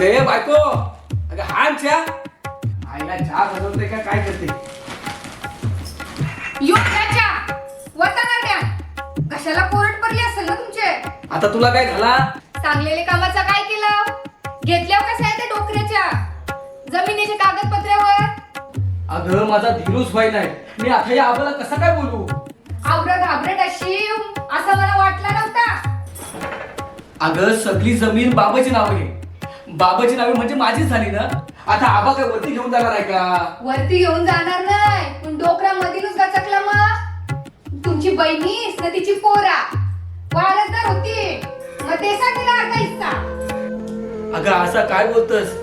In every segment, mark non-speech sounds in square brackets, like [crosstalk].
अगं ए बायको अगं हा चहा आईला चहा बनवते का काय करते? यो वता कशाला कोरड पडली असेल ना तुमचे? आता तुला काय झाला? चांगलेले कामाचं काय केलं? घेतल्यावर कसं आहे ते डोकऱ्याच्या? जमिनीच्या कागदपत्रावर? अगं माझा धीरूच व्हाय नाही मी आता या आबाला कसा काय बोलू? आवरत घाबरट अशी असं मला वाटलं नव्हता. अगं सगळी जमीन बाबाची नावे आहे. बाबाची नावे म्हणजे माझीच झाली ना? आता आबा काय वरती घेऊन जाणार आहे का? वरती घेऊन जाणार नाही. पण डोकरा मधीलच गचकलं मग. तुमची बहिणीस ना तिची पोरा. वारसदार होती. मग ते तिला अर्धा हिस्सा अगं असा काय बोलतस?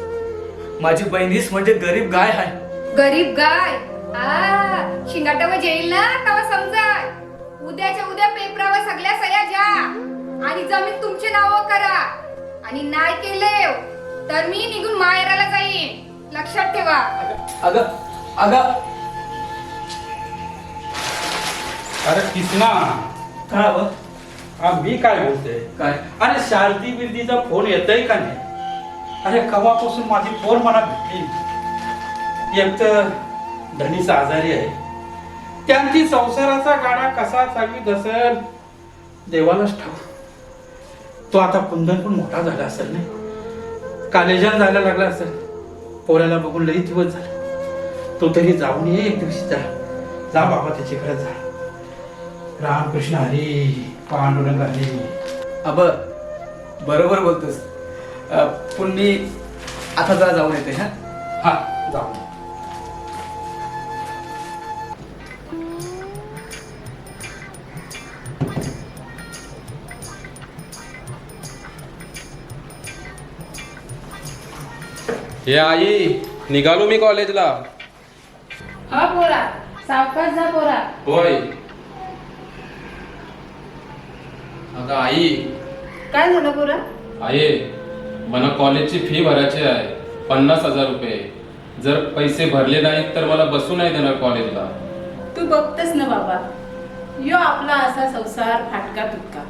माझी बहिणीस म्हणजे गरीब गाय आहे. गरीब गाय? आ शिंगाटावर येईल ना? तेव्हा समजा उद्याच्या उद्या पेपरावर सगळ्या सह्या घ्या. आणि जमीन तुमचे नाव करा. आणि नाही केले तर मी निघून माहेराला जाईन. लक्षात ठेवा. अगं अगं. अरे किसना. काय हा मी काय बोलतोय काय? अरे शारदी बिर्दीचा फोन येतोय का नाही? अरे कवापासून माझी फोन मला भेटली? एक तर धनीचा आजारी आहे. त्यांची संसाराचा गाडा कसा चालवीत असेल? देवालाच ठाऊ तो आता कुंदन पण मोठा झाला असेल नाही कॉलेजात जायला लागला असेल. पोऱ्याला बघून लई दिवस झाला. तो तरी जाऊन ये एक दिवशी जा. जा बाबा त्याच्याकडे जा. रामकृष्ण हरी पांडुरंग हरी. अब बरोबर बोलतोस. पण मी आता जरा जाऊन येते हा? हा जाऊ हे आई निघालो मी कॉलेजला. हा पोरा सावकाश जा पोरा. होय. अगं आई. काय झालं पोरा? आई मला कॉलेजची फी भरायची आहे पन्नास हजार रुपये. जर पैसे भरले नाहीत तर मला बसू नाही देणार कॉलेजला. तू बघतेस ना बाबा. यो आपला असा संसार फाटका तुटका.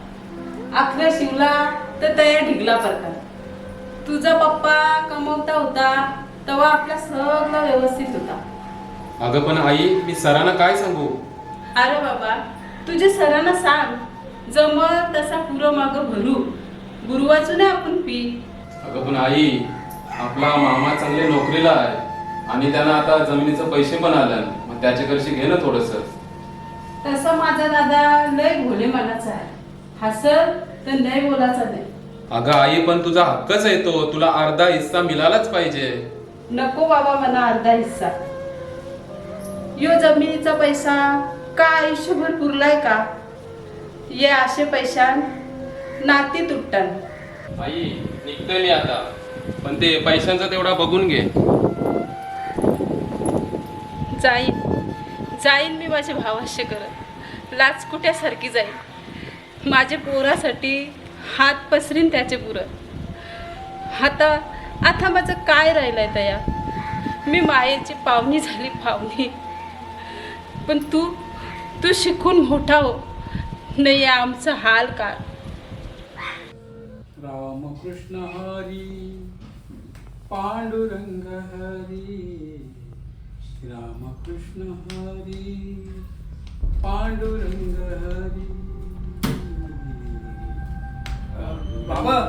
आखरा शिवला तर तया ढिगला परता तुझा पप्पा कमवता होता तेव्हा आपला सगळं व्यवस्थित होता. अगं पण आई मी सरांना काय सांगू? अरे बाबा तुझ्या सरांना सांग. जमल तसा पुरं माग भरू. गुरुवाचून आपण पी. अगं पण आई आपला मामा चांगले नोकरीला आहे. आणि त्यांना आता जमिनीचे पैसे पण आले मग त्याच्याकडशी घे ना थोडस. तसा माझा दादा लय भोले मनाचा आहे. हसत तर नाही बोलाचा नाही. अगं आई पण तुझा हक्कच आहे तो. तुला अर्धा हिस्सा मिळालाच पाहिजे. नको बाबा मला अर्धा हिस्सा. यो जमिनीचा पैसा का आयुष्यभर पुरलाय का? ये असे पैशा नाती तुटतात आई निघतोय मी आता. पण ते पैशांचा तेवढा बघून घे. जाईन. जाईन मी माझ्या भावाशी करत. लाचकुट्यासारखी जाईन. माझ्या पोरासाठी हात पसरीन त्याचे पुरं. आता आता माझं काय राहिलंय तया? मी मायेची पाहुणी झाली पाहुणी पण तू तू शिकून मोठा हो. नाही आमचं हाल का रामकृष्ण हरी पांडुरंग हरी. रामकृष्ण हरी पांडुरंग हरी. बाबा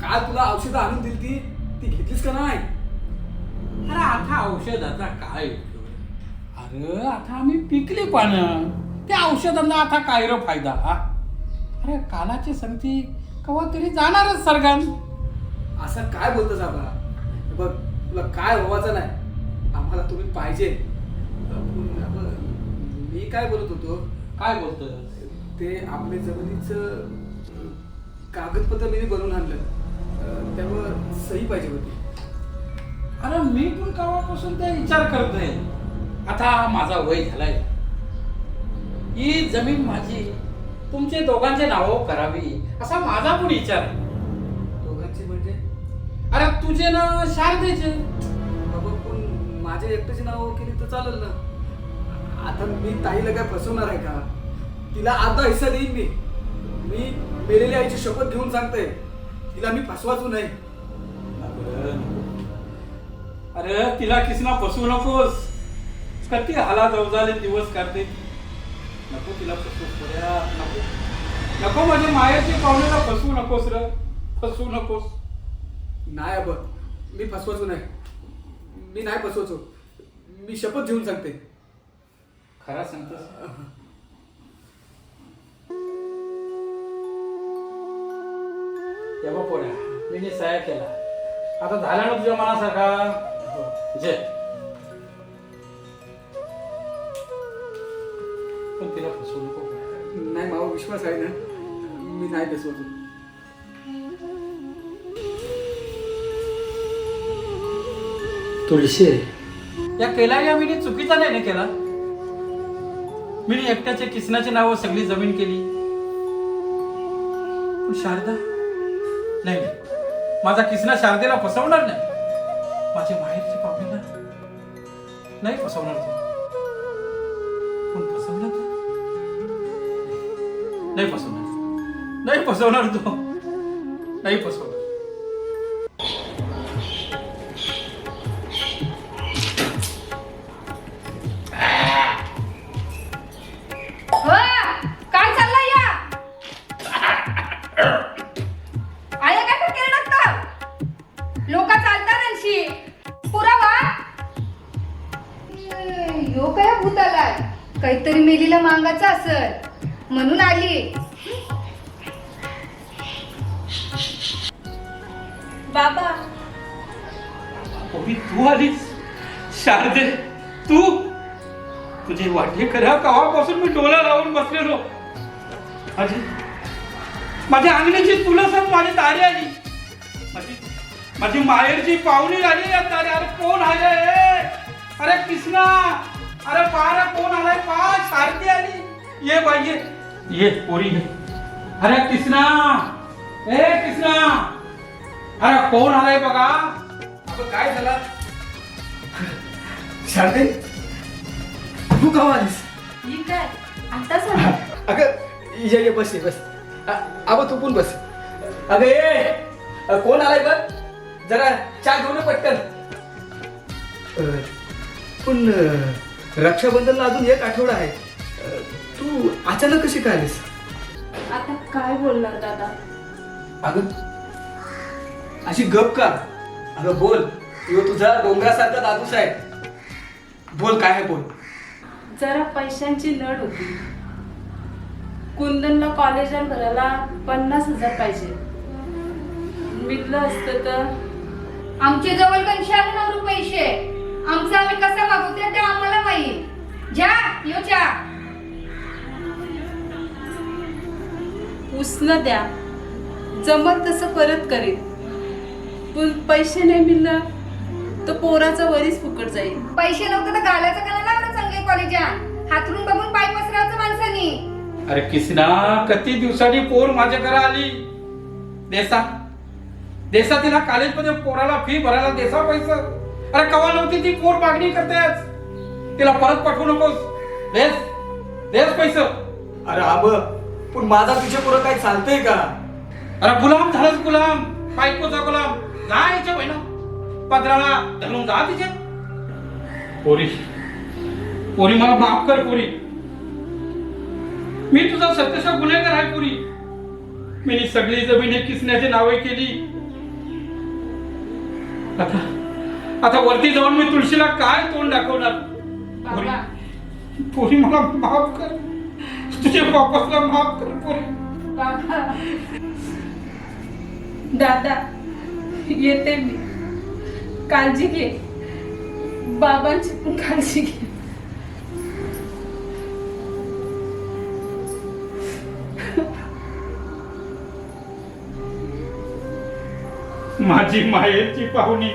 काल तुला औषधं आणून दिली ती ती घेतलीस का नाही? अरे आता औषधाचा काय? अरे आता आम्ही पिकली पानं त्या औषधांना आता काय रे फायदा हा? अरे कालाची संगती कवा तरी जाणारच सरगान असं काय बोलतोस आबा बघ तुला काय व्हायचं नाही. आम्हाला तुम्ही पाहिजे. मी काय बोलत होतो? काय बोलतो ते आपल्या जमिनीचं कागदपत्र मी बनवून आणलं. त्यावर सही पाहिजे होती. अरे मी पण कवापासून ते विचार करतोय आता माझा वय झालाय. ही जमीन माझी तुमचे दोघांचे नाव करावी असा माझा पण विचार आहे. दोघांची म्हणजे? अरे तुझे ना शारदेचे. बाबा पण माझ्या एकट्याची नाव केली तर चालेल ना. आता मी ताईला काय फसवणार आहे का? तिला अर्धा हिस्सा देईन मी. मी मेलेल्या आईची शपथ घेऊन सांगते तिला मी फसवाचू नाही. अरे तिला किसना फसवू नकोस. कधी हाला जवजाले दिवस काढते. नको तिला फसवू नको. नको माझ्या मायाची पाहुण्याला फसवू नकोस र. फसवू नकोस. नाही अब मी फसवायचो नाही. मी नाही फसवायचो. मी शपथ घेऊन सांगते. खरा सांगतोस. तेव्हा पोऱ्या मी नी सह्या केला. आता झाला ना तुझ्या मनासारखा? जे. पण तिला फसवू नको. नाही मावा विश्वास आहे ना. मी नाही फसवायचो तुळशी. या केला या मी चुकीचा नाही ना केला? मी एकट्याच्या किसनाची नावं सगळी जमीन केली. पण शारदा नाही माझा किसना शारदेला फसवणार नाही. माझी माहेरची पाहुणीला नाही फसवणार तू. पण फसवणार तू? नाही फसवणार. नाही फसवणार तू. नाही फसवणार. भूत आलाय. काहीतरी मेलीला मागायचं असल. म्हणून आली. बाबा. ओवी तू आलीस? शारदे तू? तुझे वाटे करा कवापासून मी डोला लावून बसलेलो. माझी माझ्या अंगणीची तुलसच माझी दारी आली. माझी माझी माहेरची पाहुणी आली या दारी अरे कोण आले अरे किसना अरे पारा कोण आलाय? पा शारदी आली. ये बाई ये. ये पोरी ये. अरे किसना ए किसना अरे कोण आलाय बघा? अगं काय झाला? शारदे तू का आलीस ही काय? आता अगं ये ये बस ये बस. अबा तू पण बस. अगं ये कोण आलाय बघ? जरा चहा घेऊन पटकन. पण रक्षाबंधनला अजून एक आठवडा आहे. अ, तू अचानक कशी काय आलीस? आता काय बोलणार दादा? अगं अशी गप का? अगं बोल. यो तुझा डोंगरासारखा दादूस आहे. बोल काय आहे बोल? जरा पैशांची नड होती. कुंदनला कॉलेजला भरायला पन्नास हजार पाहिजे. मिळलं असतं तर? आमच्या जवळ आले नऊ पैसे आमचं आम्ही कसं मागू ते आम्हाला माहीत. जा यो चा. उसनं द्या. जमत तसं परत करेन. पण पैसे नाही मिळलं तर पोराचा वरीच फुकट जाईल. पैसे नव्हते तर घालायचं का लावलं चांगले कॉलेजात हातरून बघून पाय पसरायचं माणसानी. अरे किसना किती दिवसांनी पोर माझ्या घरा आली? देसा. देसा तिला कॉलेजमध्ये पोराला फी भरायला देसा पैसा. अरे कवा नव्हती ती पोर मागणी करतेच तिला परत पाठवू नकोस. देस देस पैसे. अरे आब पण माझा तुझ्या पुढं काय चालतंय का? अरे गुलाम झालाच गुलाम. बायकोचा गुलाम. जा याच्या बहिणा. पदराला धरून जा तिच्या. पोरी पोरी मला माफ कर पोरी. मी तुझा सत्यशा गुन्हेगार आहे पुरी. मी सगळी जमीन हे किसण्याची नावे केली. आता आता वरती जाऊन मी तुळशीला काय तोंड दाखवणार? पोरी मला माफ कर. तुझ्या बापासला माफ कर पोरी. दादा येते मी. काळजी घे. बाबांची पण काळजी घे. माझी मायेची पाहुणी.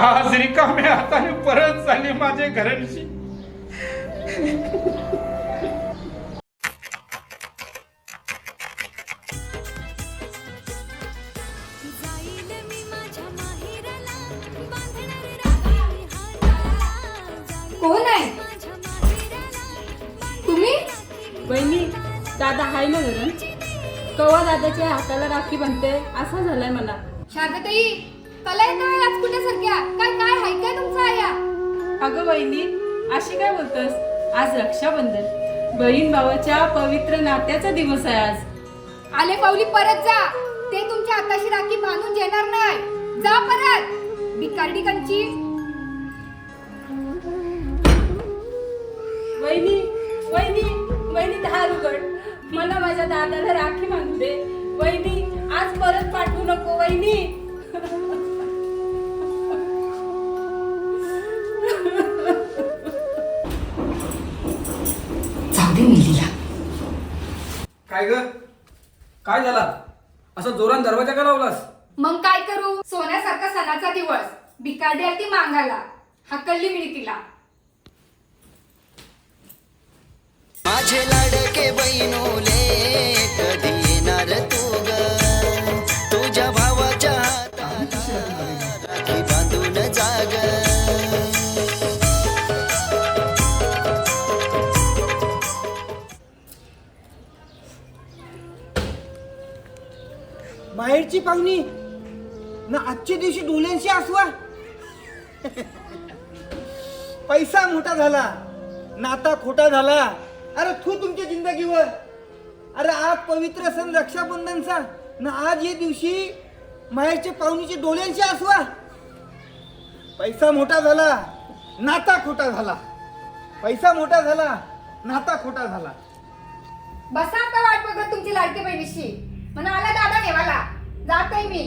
आज रिकाम्या हाताने परत झाली माझे घरांशी. जाईल मी माझ्या माहेराला बांधणार राखी हाताला. जाईल कोण आहे? तुम्ही? बहिणी दादा हाय ना घरून? कवा दादाच्या हाताला राखी बांधते? असा झालाय मला. शारदाताई कला येतं लाच कुठ्यासारख्या काय काय हाय काय तुमचा आया अगं वहिनी अशी काय बोलतस? आज रक्षाबंधन. बहीण भावाच्या पवित्र नात्याचा दिवस आहे आज. आले पावली परत जा. ते तुमच्या हाताशी राखी बांधून देणार नाही. जा परत. भिकारडी कंची वहिनी वहिनी वहिनी दार उघड. मला माझ्या दादाला राखी बांधू दे. वहिनी आज परत पाठवू नको वहिनी. [laughs] काय ग? काय झाला? असा जोरान दरवाजा का लावलास? मग काय करू? सोन्यासारखा सणाचा दिवस. भिकारडी आली ती मागायला हकलली मिळी तिला. माझे लाडके बहिणोले कधी येणार तू? बाहेरची पाहुणी. ना आजच्या दिवशी डोल्यांशी असवा पैसा मोठा झाला. नाता खोटा झाला. अरे तू तुमच्या जिंदगीवर. अरे आज पवित्र सण रक्षाबंधनचा. ना आज या दिवशी माहेरच्या पाहुणीचे डोल्यांशी असवा पैसा मोठा झाला. नाता खोटा झाला. पैसा मोठा झाला. नाता खोटा झाला. बसा आता वाट बघत तुमची लाडकी बहिणीशी. म्हणा आला दादा नेवाला. जातोय मी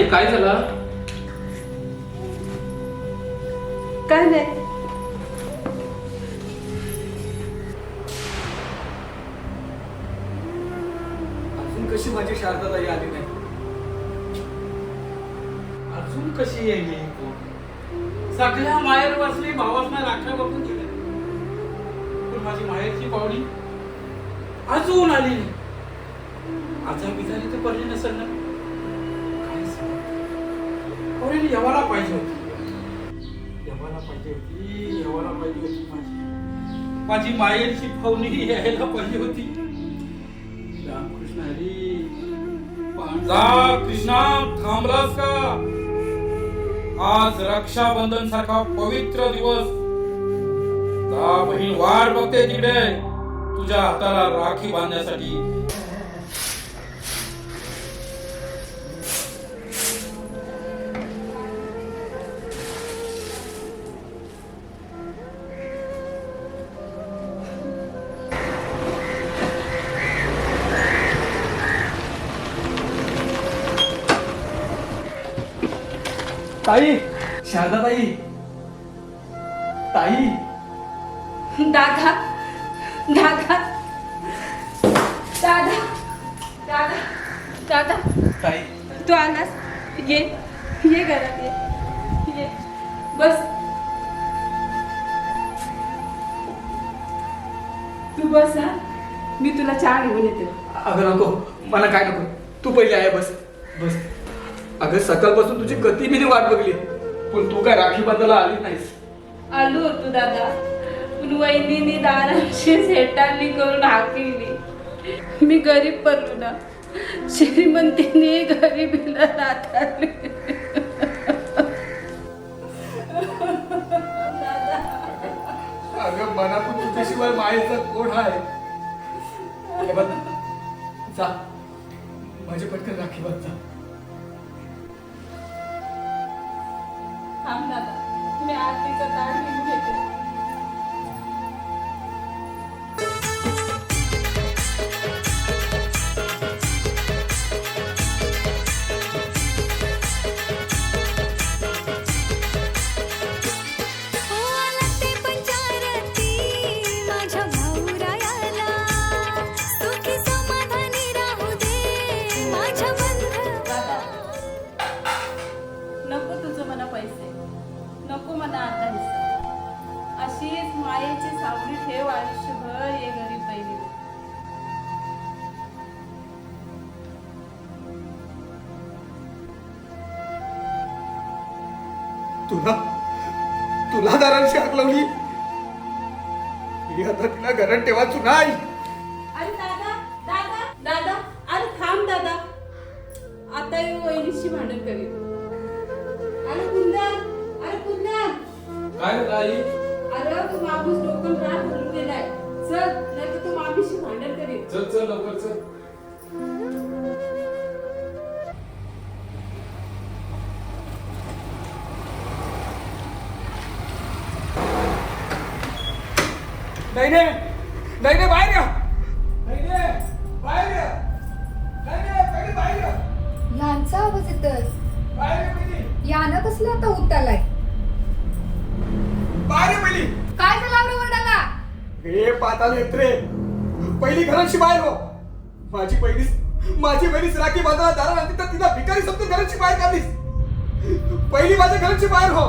आई काय झालं? पोरीला येवायला पाहिजे होती. येवायला पाहिजे होती येवायला पाहिजे होती माझी. माझी मायेची फवनी यायला पाहिजे होती. रामकृष्ण हरी. जा कृष्णा थांबलास का? आज रक्षाबंधन सारखा पवित्र दिवस. जा बहीण वाट बघते तिकडे. तुझ्या हाताला राखी बांधण्यासाठी. ताई शारदाताई. ताई. दादा दादा. दादा दादा दादा. ताई. तू आलास? ये ये घरात ये. ये बस. तू बस हा? मी तुला चहा घेऊन येते. अगं नको मला काय नको. तू पहिले आहे बस. बस. अगं सकाळपासून तुझी गती मी वाट बघली? पण तू काय राखी बांधायला आली नाहीस. आलो होतो दादा. पण वहिनीने दाराशी सेटांनी करून हाकली. मी गरीब पडलो ना. श्रीमंतीने गरिबीला नाकारली. अगं मनातून तुझ्याशिवाय मायेचा कोण आहे? जा. माझी पटकन राखी बांध जा. थांब दादा. मी आरतीचा ताण घेऊन येते. तुला तुला दारांशी हाक लावली. ही आता तिला घरात ठेवायचो नाही. अरे दादा दादा दादा अरे थांब दादा. आता येऊ वहिनीशी भांडण करीत अरे कुंदन अरे कुंदन काय रे ताई? अरे तू माणूस डोकं रात भरून गेलाय. चल नाही तर तू मामीशी भांडण करीत चल चल लवकर चल. नाही नाही. बाहेर या. नाही बाहेर या. नाही नाही पहिले बाहेर या. लहानचा आवाज येतोय. बाहेर या पहिली यानं कसलं आता उतालाय बाहेर या पहिली काय झालं आवडे वरडाला? हे पाताल येत रे पहिली घरांशी बाहेर हो. माझी पहिलीच माझी पहिलीच राखी बांधायला दारा आणते तर तिला भिकारी समजून घरांची बाहेर काढलीस. पहिली माझ्या घरांची बाहेर हो.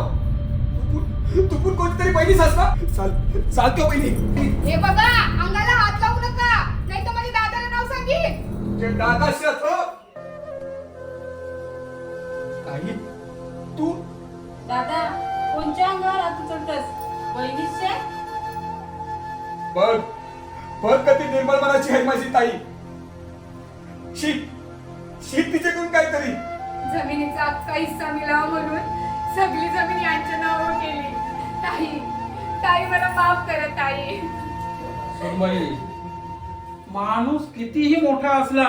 तू- पण कोणतीतरी पहिलीच असता चाल चालतो पहिली. हे बघा अंगाला हात लावू नका. नाही तर माझ्या दादाला नाव सांगेन. तुझे दादाशी असतो काही? तू? दादा कोणच्या अंगावर हात चढतस वहिनीच्या बघ बघ कधी निर्मळ मनाची आहे माझी ताई. शीत शीत तिच्याकडून काहीतरी. जमिनीचा अख्खा हिस्सा मिळावा म्हणून सगळी जमीन यांच्या नावावर केली. ताई. ताई मला माफ करा ताई. सुनबाई माणूस कितीही मोठा असला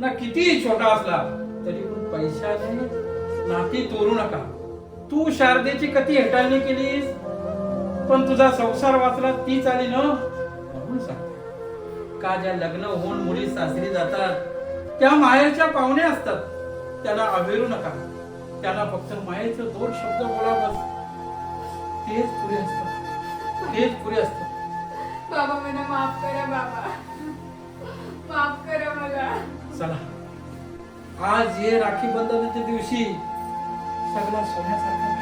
ना कितीही छोटा असला तरी पण पैशाने नाती तोरू नका. तू शारदेची कधी हेटाळणी केलीस? पण तुझा संसार वाचला तीच आली ना? म्हणून सांग का ज्या लग्न होऊन मुली सासरी जातात त्या माहेरच्या पाहुणे असतात त्याला अवेरू नका. त्याला फक्त मायेचं दोन शब्द बोला बस. मला माफ करा बाबा. माफ करा मला. चला. आज ये राखी बंधनाच्या दिवशी सगळा सोन्यासारखा